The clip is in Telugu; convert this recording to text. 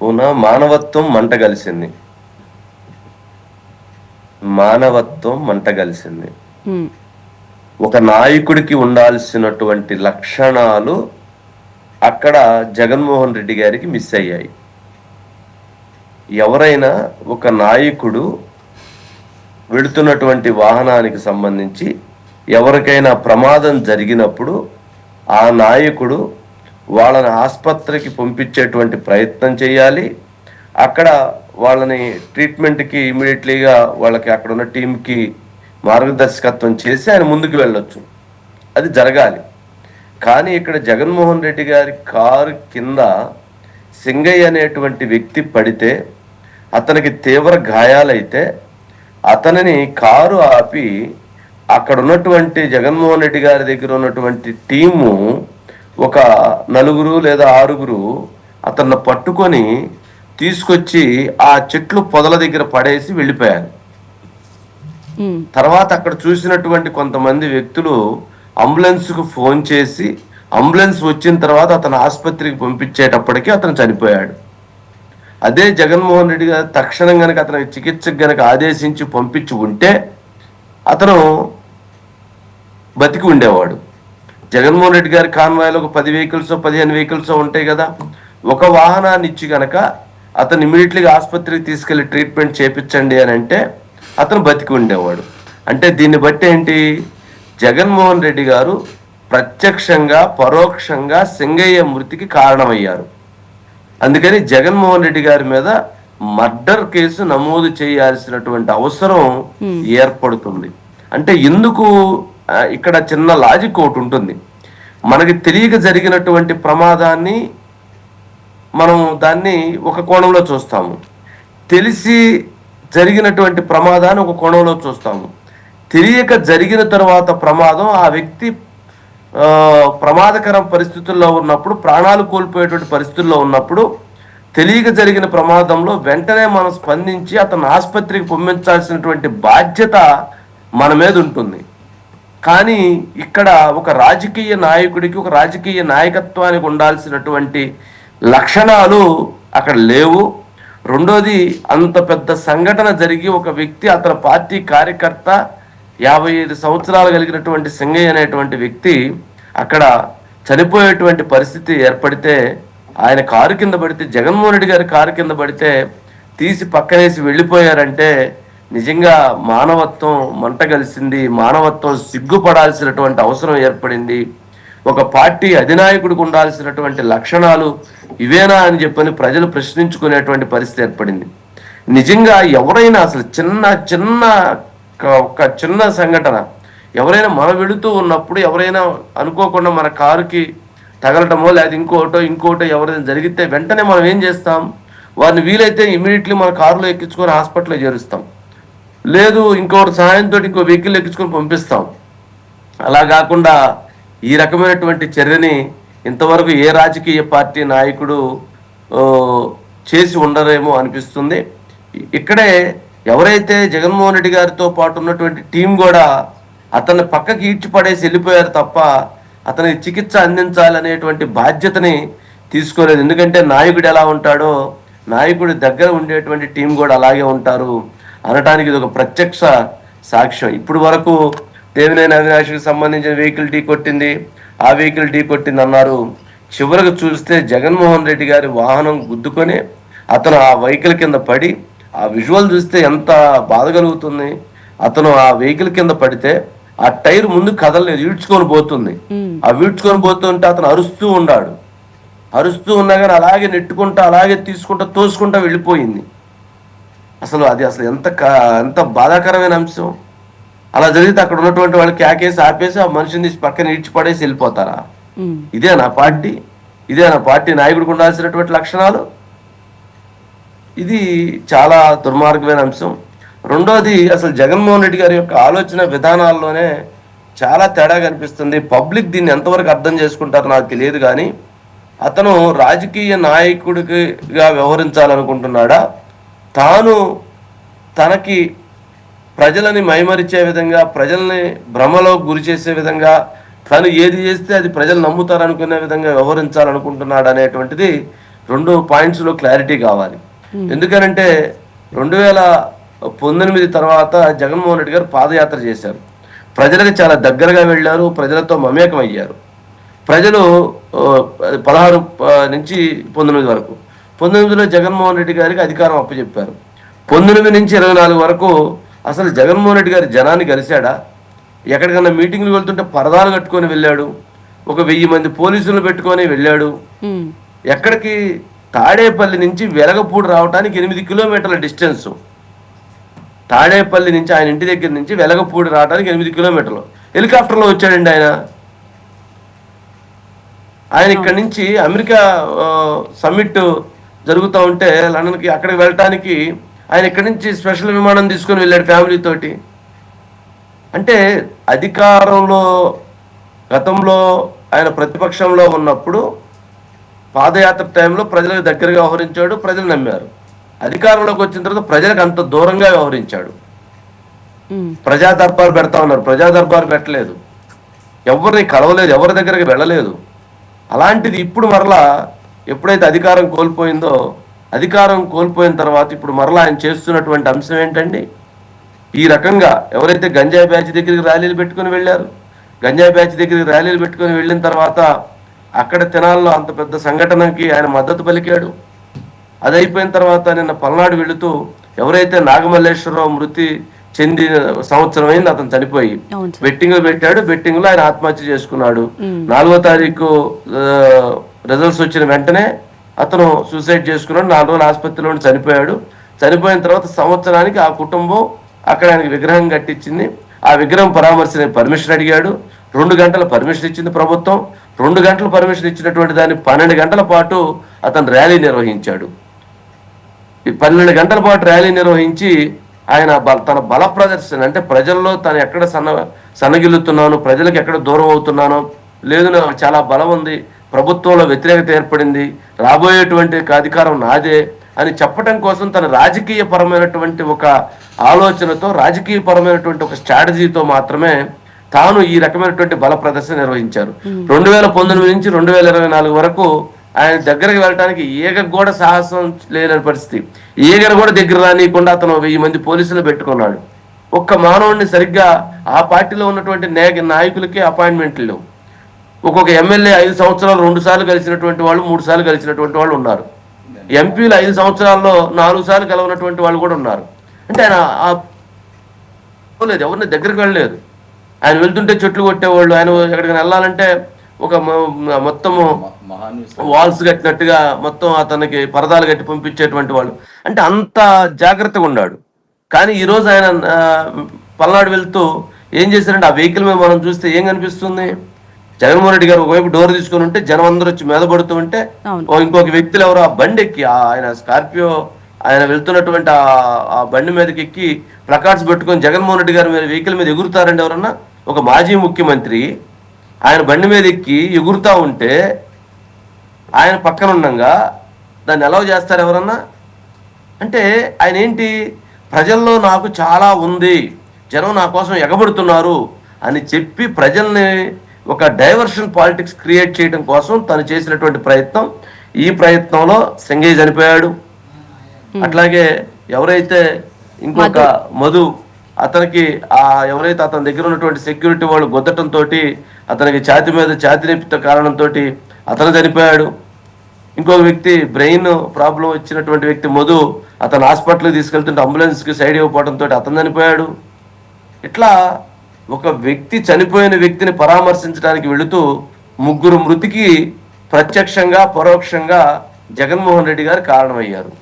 ఉన్న మానవత్వం మంట కలిసింది. మానవత్వం మంట కలిసింది. ఒక నాయకుడికి ఉండాల్సినటువంటి లక్షణాలు అక్కడ జగన్మోహన్ రెడ్డి గారికి మిస్ అయ్యాయి. ఎవరైనా ఒక నాయకుడు వెళుతున్నటువంటి వాహనానికి సంబంధించి ఎవరికైనా ప్రమాదం జరిగినప్పుడు ఆ నాయకుడు వాళ్ళని ఆసుపత్రికి పంపించేటువంటి ప్రయత్నం చేయాలి. అక్కడ వాళ్ళని ట్రీట్మెంట్కి ఇమీడియట్లీగా వాళ్ళకి అక్కడ ఉన్న టీంకి మార్గదర్శకత్వం చేసి ఆయన ముందుకు వెళ్ళొచ్చు. అది జరగాలి. కానీ ఇక్కడ జగన్మోహన్ రెడ్డి గారి కారు కింద సింగయ్య అనేటువంటి వ్యక్తి పడితే అతనికి తీవ్ర గాయాలైతే అతనిని కారు ఆపి అక్కడ ఉన్నటువంటి జగన్మోహన్ రెడ్డి గారి దగ్గర ఉన్నటువంటి టీము ఒక నలుగురు లేదా ఆరుగురు అతన్ని పట్టుకొని తీసుకొచ్చి ఆ చెట్లు పొదల దగ్గర పడేసి వెళ్ళిపోయారు. తర్వాత అక్కడ చూసినటువంటి కొంతమంది వ్యక్తులు అంబులెన్స్కు ఫోన్ చేసి అంబులెన్స్ వచ్చిన తర్వాత అతను ఆసుపత్రికి పంపించేటప్పటికి అతను చనిపోయాడు. అదే జగన్మోహన్ రెడ్డి గారు తక్షణం గనక అతనికి చికిత్సకు గనక ఆదేశించి పంపించి ఉంటే అతను బతికి ఉండేవాడు. జగన్మోహన్ రెడ్డి గారి కాన్వాయ్లో ఒక పది వెహికల్స్ పదిహేను వెహికల్స్ ఉంటాయి కదా. ఒక వాహనాన్ని ఇచ్చి గనక అతను ఇమీడియట్లీగా ఆసుపత్రికి తీసుకెళ్ళి ట్రీట్మెంట్ చేపించండి అని అంటే అతను బతికి ఉండేవాడు. అంటే దీన్ని బట్టి ఏంటి? జగన్మోహన్ రెడ్డి గారు ప్రత్యక్షంగా పరోక్షంగా సింగయ్య మృతికి కారణమయ్యారు. అందుకని జగన్మోహన్ రెడ్డి గారి మీద మర్డర్ కేసు నమోదు చేయాల్సినటువంటి అవసరం ఏర్పడుతుంది. అంటే ఎందుకు ఇక్కడ చిన్న లాజిక్ ఒకటి ఉంటుంది. మనకి తెలియక జరిగినటువంటి ప్రమాదాన్ని మనం దాన్ని ఒక కోణంలో చూస్తాము. తెలిసి జరిగినటువంటి ప్రమాదాన్ని ఒక కోణంలో చూస్తాము. తెలియక జరిగిన తర్వాత ప్రమాదం ఆ వ్యక్తి ప్రమాదకరం ప్రమాదకర పరిస్థితుల్లో ఉన్నప్పుడు ప్రాణాలు కోల్పోయేటువంటి పరిస్థితుల్లో ఉన్నప్పుడు తెలియక జరిగిన ప్రమాదంలో వెంటనే మనం స్పందించి అతను ఆసుపత్రికి పంపించాల్సినటువంటి బాధ్యత మన మీద ఉంటుంది. కానీ ఇక్కడ ఒక రాజకీయ నాయకుడికి ఒక రాజకీయ నాయకత్వానికి ఉండాల్సినటువంటి లక్షణాలు అక్కడ లేవు. రెండోది అంత పెద్ద సంఘటన జరిగి ఒక వ్యక్తి అతని పార్టీ కార్యకర్త యాభై ఐదు సంవత్సరాలు కలిగినటువంటి సింగయ్య అనేటువంటి వ్యక్తి అక్కడ చనిపోయేటువంటి పరిస్థితి ఏర్పడితే ఆయన కారు కింద పడితే జగన్మోహన్ రెడ్డి గారి కారు కింద పడితే తీసి పక్కనేసి వెళ్ళిపోయారంటే నిజంగా మానవత్వం మంట కలిసింది మానవత్వం సిగ్గుపడాల్సినటువంటి అవసరం ఏర్పడింది. ఒక పార్టీ అధినాయకుడికి ఉండాల్సినటువంటి లక్షణాలు ఇవేనా అని చెప్పని ప్రజలు ప్రశ్నించుకునేటువంటి పరిస్థితి ఏర్పడింది. నిజంగా ఎవరైనా అసలు చిన్న చిన్న ఒక చిన్న సంఘటన ఎవరైనా మనం వెళుతూ ఉన్నప్పుడు ఎవరైనా అనుకోకుండా మన కారుకి తగలటమో లేదా ఇంకోటో ఇంకోటో ఎవరైనా జరిగితే వెంటనే మనం ఏం చేస్తాం? వారిని వీలైతే ఇమీడియట్లీ మన కారులో ఎక్కించుకొని హాస్పిటల్లో చేరుస్తాం. లేదు ఇంకోటి సహాయంతో ఇంకో వెహికల్ ఎక్కించుకొని పంపిస్తాం. అలా కాకుండా ఈ రకమైనటువంటి చర్యని ఇంతవరకు ఏ రాజకీయ పార్టీ నాయకుడు చేసి ఉండరేమో అనిపిస్తుంది. ఇక్కడే ఎవరైతే జగన్మోహన్ రెడ్డి గారితో పాటు ఉన్నటువంటి టీం కూడా అతన్ని పక్కకి ఈడ్చి పడేసి వెళ్ళిపోయారు తప్ప అతనికి చికిత్స అందించాలనేటువంటి బాధ్యతని తీసుకోలేదు. ఎందుకంటే నాయకుడు ఎలా ఉంటాడో నాయకుడి దగ్గర ఉండేటువంటి టీం కూడా అలాగే ఉంటారు. అనటానికి ఇది ఒక ప్రత్యక్ష సాక్ష్యం. ఇప్పుడు వరకు దేవినేని అవినాష్కి సంబంధించిన వెహికల్ ఢీ కొట్టింది. ఆ వెహికల్ ఢీ కొట్టింది అన్నారు. చివరకు చూస్తే జగన్మోహన్ రెడ్డి గారి వాహనం గుద్దుకొని అతను ఆ వెహికల్ కింద పడి ఆ విజువల్ చూస్తే ఎంత బాధ కలుగుతుంది. అతను ఆ వెహికల్ కింద పడితే ఆ టైర్ ముందు కదలలేదు ఈడ్చుకొని పోతుంది. ఆ ఈడ్చుకొని పోతుంటే అతను అరుస్తూ ఉన్నాడు. అరుస్తూ ఉన్నా కానీ అలాగే నెట్టుకుంటా అలాగే తీసుకుంటా తోసుకుంటా వెళ్ళిపోయింది. అసలు అది అసలు ఎంత ఎంత బాధాకరమైన అంశం. అలా జరిగితే అక్కడ ఉన్నటువంటి వాళ్ళు క్యాకేసి ఆపేసి ఆ మనిషిని తీసి పక్కన ఇడ్చి పడేసి వెళ్ళిపోతారా ఇదే నా పార్టీ. ఇదే నా పార్టీ నాయకుడికి ఉండాల్సినటువంటి లక్షణాలు. ఇది చాలా దుర్మార్గమైన అంశం. రెండోది అసలు జగన్మోహన్ రెడ్డి గారి యొక్క ఆలోచన విధానాల్లోనే చాలా తేడా కనిపిస్తుంది పబ్లిక్ దీన్ని ఎంతవరకు అర్థం చేసుకుంటారో నాకు తెలియదు కానీ అతను రాజకీయ నాయకుడిగా వ్యవహరించాలనుకుంటున్నాడా? తాను తనకి ప్రజలని మైమరిచే విధంగా ప్రజల్ని భ్రమలో గురి చేసే విధంగా తను ఏది చేస్తే అది ప్రజలు నమ్ముతారనుకునే విధంగా వ్యవహరించాలనుకుంటున్నాడు అనేటువంటిది రెండు పాయింట్స్లో క్లారిటీ కావాలి. ఎందుకనంటే రెండు వేల పంతొమ్మిది తర్వాత జగన్మోహన్ రెడ్డి గారు పాదయాత్ర చేశారు. ప్రజలకు చాలా దగ్గరగా వెళ్ళారు ప్రజలతో మమేకం అయ్యారు ప్రజలు పదహారు నుంచి పంతొమ్మిది వరకు. పంతొమ్మిదిలో జగన్మోహన్ రెడ్డి గారికి అధికారం అప్పచెప్పారు. పంతొమ్మిది నుంచి ఇరవై నాలుగు వరకు అసలు జగన్మోహన్ రెడ్డి గారి జనాన్ని కలిశాడా? ఎక్కడికన్నా మీటింగ్లు వెళ్తుంటే పరదాలు కట్టుకొని వెళ్ళాడు? ఒక వెయ్యి మంది పోలీసులు పెట్టుకొని వెళ్ళాడు? ఎక్కడికి? తాడేపల్లి నుంచి వెలగపూడి రావడానికి ఎనిమిది కిలోమీటర్ల డిస్టెన్స్. తాడేపల్లి నుంచి ఆయన ఇంటి దగ్గర నుంచి వెలగపూడి రావడానికి ఎనిమిది కిలోమీటర్లు. హెలికాప్టర్లో వచ్చాడండి ఆయన. ఆయన ఇక్కడి నుంచి అమెరికా సమ్మిట్ జరుగుతూ ఉంటే లండన్కి అక్కడికి వెళ్ళటానికి ఆయన ఇక్కడి నుంచి స్పెషల్ విమానం తీసుకొని వెళ్ళాడు ఫ్యామిలీ తోటి. అంటే అధికారంలో గతంలో ఆయన ప్రతిపక్షంలో ఉన్నప్పుడు పాదయాత్ర టైంలో ప్రజలకు దగ్గరగా వ్యవహరించాడు ప్రజలు నమ్మారు. అధికారంలోకి వచ్చిన తర్వాత ప్రజలకు అంత దూరంగా వ్యవహరించాడు. ప్రజా దర్బార్ పెడతా ఉన్నారు. ప్రజా దర్బార్ పెట్టలేదు. ఎవరిని కలవలేదు ఎవరి దగ్గరికి వెళ్ళలేదు. అలాంటిది ఇప్పుడు మరలా ఎప్పుడైతే అధికారం కోల్పోయిందో అధికారం కోల్పోయిన తర్వాత ఇప్పుడు మరలా ఆయన చేస్తున్నటువంటి అంశం ఏంటండి? ఈ రకంగా ఎవరైతే గంజాయి బ్యాచ్ దగ్గరికి ర్యాలీలు పెట్టుకొని వెళ్ళారు గంజాయి బ్యాచ్ దగ్గరికి ర్యాలీలు పెట్టుకొని వెళ్ళిన తర్వాత అక్కడ తెనాల్లో అంత పెద్ద సంఘటనకి ఆయన మద్దతు పలికాడు. అది అయిపోయిన తర్వాత నిన్న పల్నాడు వెళుతూ ఎవరైతే నాగమల్లేశ్వరరావు మృతి చెందిన సంవత్సరం అయింది అతను చనిపోయి బెట్టింగ్ పెట్టాడు బెట్టింగ్లో ఆయన ఆత్మహత్య చేసుకున్నాడు. నాలుగో తారీఖు రిజల్ట్స్ వచ్చిన వెంటనే అతను సూసైడ్ చేసుకున్నాడు నాలుగు రోజులు ఆసుపత్రిలో చనిపోయాడు. చనిపోయిన తర్వాత సంవత్సరానికి ఆ కుటుంబం అక్కడ ఆయనకి విగ్రహం కట్టించింది. ఆ విగ్రహం పరామర్శ పర్మిషన్ అడిగాడు. రెండు గంటల పర్మిషన్ ఇచ్చింది ప్రభుత్వం. రెండు గంటల పర్మిషన్ ఇచ్చినటువంటి దాన్ని పన్నెండు గంటల పాటు అతను ర్యాలీ నిర్వహించాడు. ఈ పన్నెండు గంటల పాటు ర్యాలీ నిర్వహించి ఆయన బల- తన బల ప్రదర్శన అంటే ప్రజల్లో తను ఎక్కడ సన్న సన్నగిల్లుతున్నాను ప్రజలకు ఎక్కడ దూరం అవుతున్నానో లేదు నాకు చాలా బలం ఉంది ప్రభుత్వంలో వ్యతిరేకత ఏర్పడింది రాబోయేటువంటి అధికారం నాదే అని చెప్పటం కోసం తన రాజకీయ పరమైనటువంటి ఒక ఆలోచనతో రాజకీయ పరమైనటువంటి ఒక స్ట్రాటజీతో మాత్రమే తాను ఈ రకమైనటువంటి బల ప్రదర్శన నిర్వహించారు. రెండు వేల పంతొమ్మిది నుంచి రెండు వేల ఇరవై నాలుగు వరకు ఆయన దగ్గరికి వెళ్ళడానికి ఈగ కూడా సాహసం లేని పరిస్థితి. ఈగను కూడా దగ్గర రానియకుండా అతను వెయ్యి మంది పోలీసులు పెట్టుకున్నాడు. ఒక్క మానవుడిని సరిగ్గా ఆ పార్టీలో ఉన్నటువంటి నాయకులకి అపాయింట్మెంట్లు లేవు. ఒక్కొక్క ఎమ్మెల్యే ఐదు సంవత్సరాలు రెండు సార్లు కలిసినటువంటి వాళ్ళు మూడు సార్లు కలిసినటువంటి వాళ్ళు ఉన్నారు. ఎంపీలు ఐదు సంవత్సరాల్లో నాలుగు సార్లు కలవనటువంటి వాళ్ళు కూడా ఉన్నారు. అంటే ఆయన లేదు ఎవరిని దగ్గరికి వెళ్ళలేదు. ఆయన వెళ్తుంటే చెట్లు కొట్టేవాళ్ళు ఆయన ఎక్కడికైనా వెళ్ళాలంటే ఒక మొత్తము వాల్స్ కట్టినట్టుగా మొత్తం అతనికి పరదాలు కట్టి పంపించేటువంటి వాళ్ళు. అంటే అంత జాగ్రత్తగా ఉన్నాడు. కానీ ఈ రోజు ఆయన పల్నాడు వెళ్తూ ఏం చేశారంటే ఆ వెహికల్ మీద మనం చూస్తే ఏం కనిపిస్తుంది? జగన్మోహన్ రెడ్డి గారు ఒకవైపు డోర్ తీసుకుని ఉంటే జనం అందరూ వచ్చి మీద పడుతూ ఉంటే ఓ ఇంకొక వ్యక్తులు ఎవరో ఆ బండి ఎక్కి ఆయన స్కార్పియో ఆయన వెళ్తున్నటువంటి ఆ ఆ బండి మీదకి ఎక్కి ప్లకార్డ్స్ పెట్టుకొని జగన్మోహన్ రెడ్డి గారి మీద వెహికల్ మీద ఎగురుతారండి ఎవరన్నా? ఒక మాజీ ముఖ్యమంత్రి ఆయన బండి మీద ఎక్కి ఎగురుతా ఉంటే ఆయన పక్కన ఉండంగా దాన్ని ఎలా చేస్తారు ఎవరన్నా? అంటే ఆయన ఏంటి? ప్రజల్లో నాకు చాలా ఉంది జనం నా కోసం ఎగబడుతున్నారు అని చెప్పి ప్రజల్ని ఒక డైవర్షన్ పాలిటిక్స్ క్రియేట్ చేయడం కోసం తను చేసినటువంటి ప్రయత్నం. ఈ ప్రయత్నంలో సింగయ్య చనిపోయాడు. అట్లాగే ఎవరైతే ఇంకొక మధు. అతనికి ఆ ఎవరైతే అతని దగ్గర ఉన్నటువంటి సెక్యూరిటీ వాళ్ళు గుద్దటం తోటి అతనికి ఛాతి మీద ఛాతి నొప్పితో కారణంతో అతను చనిపోయాడు. ఇంకొక వ్యక్తి బ్రెయిన్ ప్రాబ్లం వచ్చినటువంటి వ్యక్తి మధు అతను హాస్పిటల్కి తీసుకెళ్తుంటే అంబులెన్స్కి సైడ్ ఇవ్వకపోవడంతో అతను చనిపోయాడు. ఇట్లా ఒక వ్యక్తి చనిపోయిన వ్యక్తిని పరామర్శించడానికి వెళుతూ ముగ్గురు మృతికి ప్రత్యక్షంగా పరోక్షంగా జగన్మోహన్ రెడ్డి గారు కారణమయ్యారు.